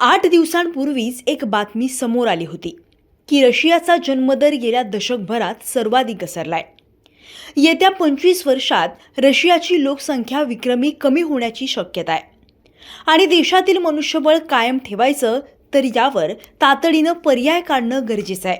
आठ दिवसांपूर्वीच एक बातमी समोर आली होती. की रशियाचा जन्मदर गेल्या दशकभरात सर्वाधिक घसरलाय. येत्या पंचवीस वर्षात रशियाची लोकसंख्या विक्रमी कमी होण्याची शक्यता आहे. आणि देशातील मनुष्यबळ कायम ठेवायचं तर यावर तातडीनं पर्याय काढणं गरजेचं आहे.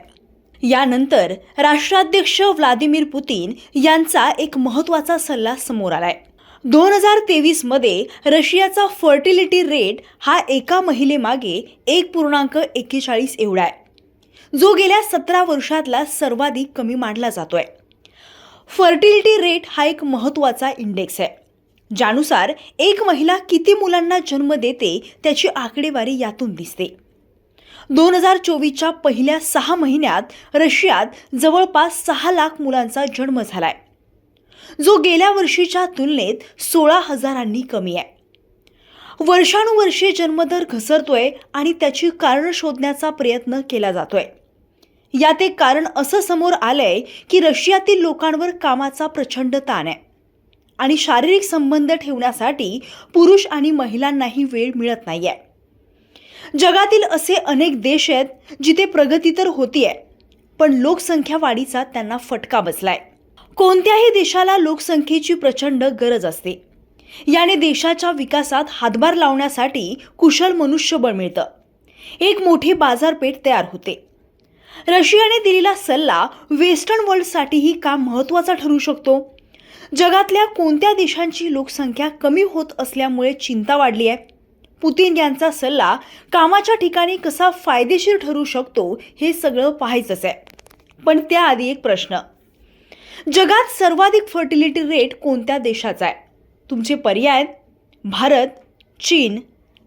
यानंतर राष्ट्राध्यक्ष व्लादिमीर पुतीन यांचा एक महत्त्वाचा सल्ला समोर आलाय. दोन हजार तेवीसमध्ये रशियाचा फर्टिलिटी रेट हा एका महिलेमागे एक पूर्णांक एक्केचाळीस एवढा आहे. जो गेल्या सतरा वर्षातला सर्वाधिक कमी मानला आहे फर्टिलिटी रेट हा एक महत्त्वाचा इंडेक्स आहे. ज्यानुसार एक महिला किती मुलांना जन्म देते त्याची आकडेवारी यातून दिसते. दोन हजार चोवीसच्या पहिल्या सहा महिन्यात रशियात जवळपास सहा लाख मुलांचा जन्म झाला आहे जो गेल्या वर्षीच्या तुलनेत सोळा हजारांनी कमी आहे. वर्षानुवर्षे जन्मदर घसरतोय आणि त्याची कारण शोधण्याचा प्रयत्न केला जातोय. यात एक कारण असं समोर आलंय की रशियातील लोकांवर कामाचा प्रचंड ताण आहे आणि शारीरिक संबंध ठेवण्यासाठी पुरुष आणि महिलांनाही वेळ मिळत नाहीये. जगातील असे अनेक देश आहेत जिथे प्रगती तर होतीये पण लोकसंख्या वाढीचा त्यांना फटका बसलाय. कोणत्याही देशाला लोकसंख्येची प्रचंड गरज असते. याने देशाच्या विकासात हातभार लावण्यासाठी कुशल मनुष्यबळ मिळतं. एक मोठी बाजारपेठ तयार होते. रशियाने दिलेला सल्ला वेस्टर्न वर्ल्डसाठीही काम महत्त्वाचा ठरू शकतो? जगातल्या कोणत्या देशांची लोकसंख्या कमी होत असल्यामुळे चिंता वाढली आहे? पुतीन यांचा सल्ला कामाच्या ठिकाणी कसा फायदेशीर ठरू शकतो हे सगळं पाहायचंच आहे. पण त्याआधी एक प्रश्न. जगात सर्वाधिक फर्टिलिटी रेट कोणत्या देशाचा आहे? तुमचे पर्याय भारत चीन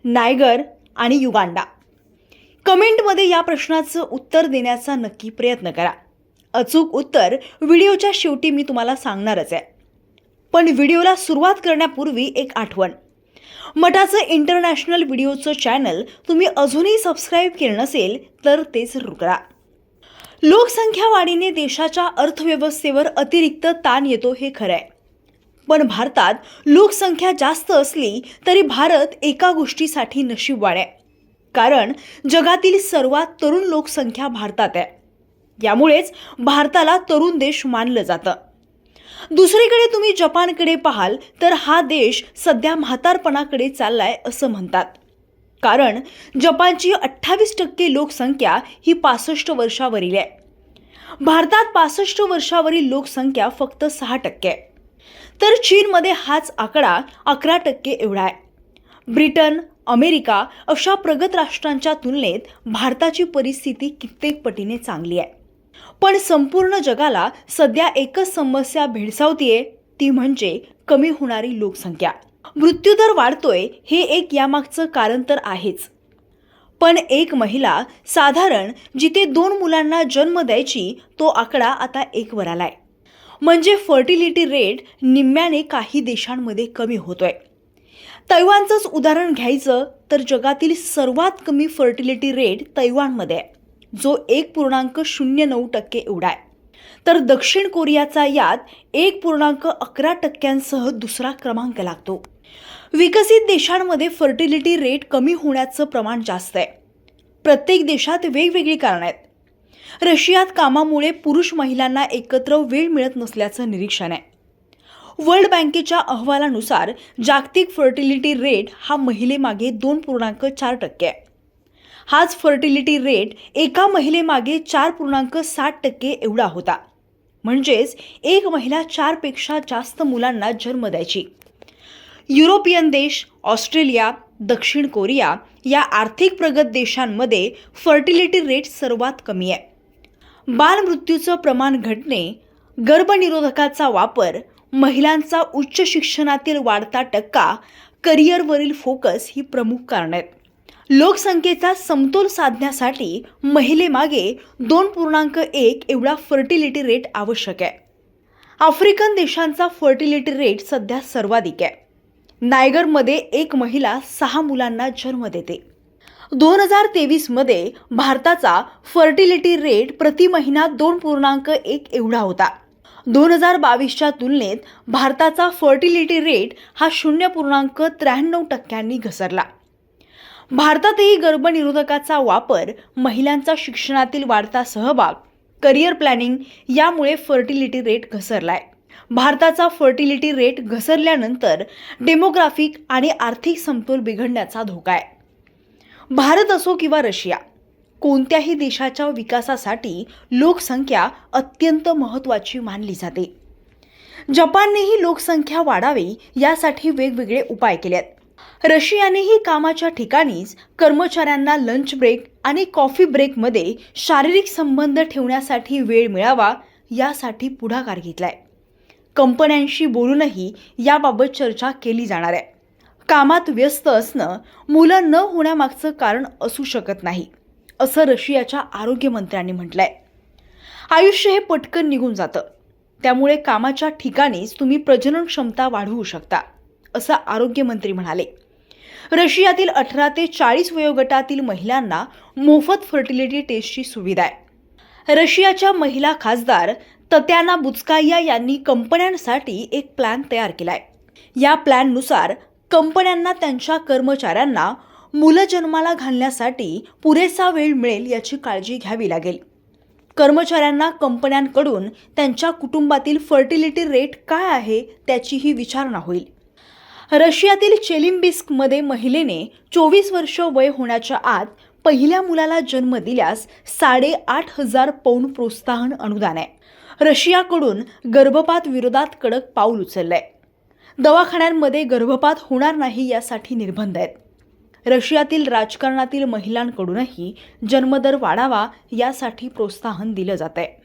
नायगर आणि युगांडा. कमेंटमध्ये या प्रश्नाचं उत्तर देण्याचा नक्की प्रयत्न करा. अचूक उत्तर व्हिडिओच्या शेवटी मी तुम्हाला सांगणारच आहे. पण व्हिडिओला सुरुवात करण्यापूर्वी एक आठवण. मठाचं इंटरनॅशनल व्हिडिओचं चॅनल तुम्ही अजूनही सबस्क्राईब केलं नसेल तर ते जरूर करा लोकसंख्या वाढीने देशाच्या अर्थव्यवस्थेवर अतिरिक्त ताण येतो हे खरं आहे पण भारतात लोकसंख्या जास्त असली तरी भारत एका गोष्टीसाठी नशीबवान आहे कारण जगातील सर्वात तरुण लोकसंख्या भारतात आहे. यामुळेच भारताला तरुण देश मानलं जातं. दुसरीकडे तुम्ही जपानकडे पाहाल तर हा देश सध्या म्हातारपणाकडे चाललाय असं म्हणतात. कारण जपानची अठ्ठावीस टक्के लोकसंख्या ही पासष्ट वर्षावरील आहे. भारतात पासष्ट वर्षावरील लोकसंख्या फक्त सहा टक्के. आहे तर चीनमध्ये हाच आकडा अकरा टक्के एवढा आहे. ब्रिटन अमेरिका अशा प्रगत राष्ट्रांच्या तुलनेत भारताची परिस्थिती कित्येक पटीने चांगली आहे. पण संपूर्ण जगाला सध्या एकच समस्या भेडसावतीये ती म्हणजे कमी होणारी लोकसंख्या. मृत्यूदर वाढतोय हे एक यामागचं कारण तर आहेच. पण एक महिला साधारण जिथे दोन मुलांना जन्म द्यायची तो आकडा आता एकवर आलाय. म्हणजे फर्टिलिटी रेट निम्म्याने काही देशांमध्ये कमी होतोय. तैवानचंच उदाहरण घ्यायचं तर जगातील सर्वात कमी फर्टिलिटी रेट तैवानमध्ये आहे जो एक पूर्णांक शून्य नऊ टक्के एवढा आहे. तर दक्षिण कोरियाचा यात एक पूर्णांक अकरा टक्क्यांसह दुसरा क्रमांक लागतो. विकसित देशांमध्ये फर्टिलिटी रेट कमी होण्याचं प्रमाण जास्त आहे. प्रत्येक देशात वेगवेगळी कारणं आहेत. रशियात कामामुळे पुरुष महिलांना एकत्र वेळ मिळत नसल्याचं निरीक्षण आहे. वर्ल्ड बँकेच्या अहवालानुसार जागतिक फर्टिलिटी रेट हा महिलेमागे दोन पूर्णांक चार टक्के आहे. हाच फर्टिलिटी रेट एका महिलेमागे चार पूर्णांक साठ टक्के एवढा होता. म्हणजेच एक महिला चारपेक्षा जास्त मुलांना जन्म द्यायची. युरोपियन देश ऑस्ट्रेलिया दक्षिण कोरिया या आर्थिक प्रगत देशांमध्ये फर्टिलिटी रेट सर्वात कमी आहे. बालमृत्यूचं प्रमाण घटणे गर्भनिरोधकाचा वापर महिलांचा उच्च शिक्षणातील वाढता टक्का करिअरवरील फोकस ही प्रमुख कारणं आहेत. लोकसंख्येचा समतोल साधण्यासाठी महिलेमागे दोन पूर्णांक एक एवढा फर्टिलिटी रेट आवश्यक आहे. आफ्रिकन देशांचा फर्टिलिटी रेट सध्या सर्वाधिक आहे. नायगरमध्ये एक महिला सहा मुलांना जन्म देते. दोन हजार तेवीसमध्ये भारताचा फर्टिलिटी रेट प्रति महिना दोन पूर्णांक एक एवढा होता. दोन हजार बावीसच्या तुलनेत भारताचा फर्टिलिटी रेट हा शून्य पूर्णांक त्र्याण्णव टक्क्यांनी घसरला. भारतातही गर्भनिरोधकाचा वापर महिलांचा शिक्षणातील वाढता सहभाग करिअर प्लॅनिंग यामुळे फर्टिलिटी रेट घसरलाय. भारताचा फर्टिलिटी रेट घसरल्यानंतर डेमोग्राफिक आणि आर्थिक समतोल बिघडण्याचा धोका आहे. भारत असो किंवा रशिया कोणत्याही देशाच्या विकासासाठी लोकसंख्या अत्यंत महत्त्वाची मानली जाते. जपाननेही लोकसंख्या वाढावी यासाठी वेगवेगळे उपाय केले आहेत रशियानेही कामाच्या ठिकाणीच कर्मचाऱ्यांना लंच ब्रेक आणि कॉफी ब्रेकमध्ये शारीरिक संबंध ठेवण्यासाठी वेळ मिळावा यासाठी पुढाकार घेतलाय. कंपन्यांशी बोलूनही याबाबत चर्चा केली जाणार आहे. कामात व्यस्त असणं मुलं न होण्यामागचं कारण असू शकत नाही असं रशियाच्या आरोग्यमंत्र्यांनी म्हटलंय. आयुष्य हे पटकन निघून जातं. त्यामुळे कामाच्या ठिकाणीच तुम्ही प्रजनन क्षमता वाढवू शकता असं आरोग्यमंत्री म्हणाले. रशियातील अठरा ते चाळीस वयोगटातील महिलांना मोफत फर्टिलिटी टेस्टची सुविधा आहे. रशियाच्या महिला खासदार तत्याना बुचकाया यांनी कंपन्यांसाठी एक प्लॅन तयार केला आहे या प्लॅननुसार कंपन्यांना त्यांच्या कर्मचाऱ्यांना मुलं जन्माला घालण्यासाठी पुरेसा वेळ मिळेल याची काळजी घ्यावी लागेल. कर्मचाऱ्यांना कंपन्यांकडून त्यांच्या कुटुंबातील फर्टिलिटी रेट काय आहे त्याचीही विचारणा होईल. रशियातील चेलिम्बिस्कमध्ये महिलेने चोवीस वर्ष वय होण्याच्या आत पहिल्या मुलाला जन्म दिल्यास साडेआठ हजार पौंड प्रोत्साहन अनुदान आहे. रशियाकडून गर्भपात विरोधात कडक पाऊल उचललंय. दवाखान्यांमध्ये गर्भपात होणार नाही यासाठी निर्बंध आहेत. रशियातील राजकारणातील महिलांकडूनही जन्मदर वाढावा यासाठी प्रोत्साहन दिलं जात आहे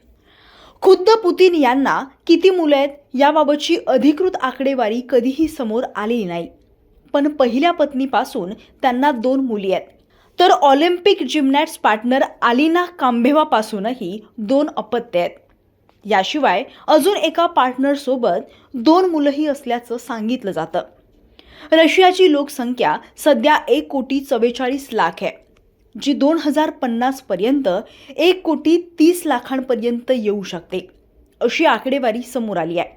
खुद्द पुतीन यांना किती मुलं आहेत याबाबतची अधिकृत आकडेवारी कधीही समोर आलेली नाही. पण पहिल्या पत्नीपासून त्यांना दोन मुली आहेत. तर ऑलिम्पिक जिमनॅट्स पार्टनर आलिना कांबेवापासूनही दोन अपत्य आहेत. याशिवाय अजून एका पार्टनरसोबत दोन मुलंही असल्याचं सांगितलं जातं. रशियाची लोकसंख्या सध्या एक कोटी चव्वेचाळीस लाख आहे. जी दोन हजार पन्नासपर्यंत एक कोटी तीस लाखांपर्यंत येऊ शकते अशी आकडेवारी समोर आली आहे.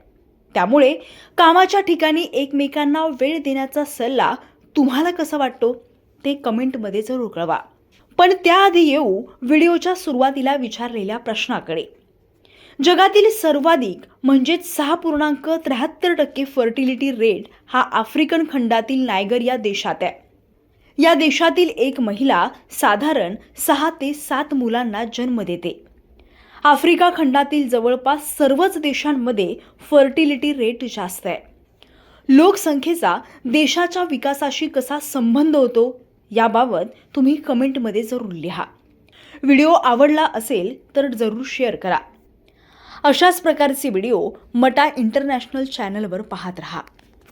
त्यामुळे कामाच्या ठिकाणी एकमेकांना वेळ देण्याचा सल्ला तुम्हाला कसा वाटतो? ते कमेंटमध्ये जरूर कळवा. पण त्याआधी येऊ व्हिडिओच्या सुरुवातीला विचारलेल्या प्रश्नाकडे. जगातील सर्वाधिक म्हणजेच सहा पूर्णांक त्र्याहत्तर टक्के फर्टिलिटी रेट हा आफ्रिकन खंडातील नायगर या देशात आहे. या देशातील एक महिला साधारण सहा ते सात मुलांना जन्म देते. आफ्रिका खंडातील जवळपास सर्वच देशांमध्ये फर्टिलिटी रेट जास्त आहे. लोकसंख्येचा देशाच्या विकासाशी कसा संबंध होतो याबाबत तुम्ही कमेंटमध्ये जरूर लिहा. व्हिडिओ आवडला असेल तर जरूर शेअर करा. अशाच प्रकारचे व्हिडिओ मटा इंटरनॅशनल चॅनलवर पाहत रहा.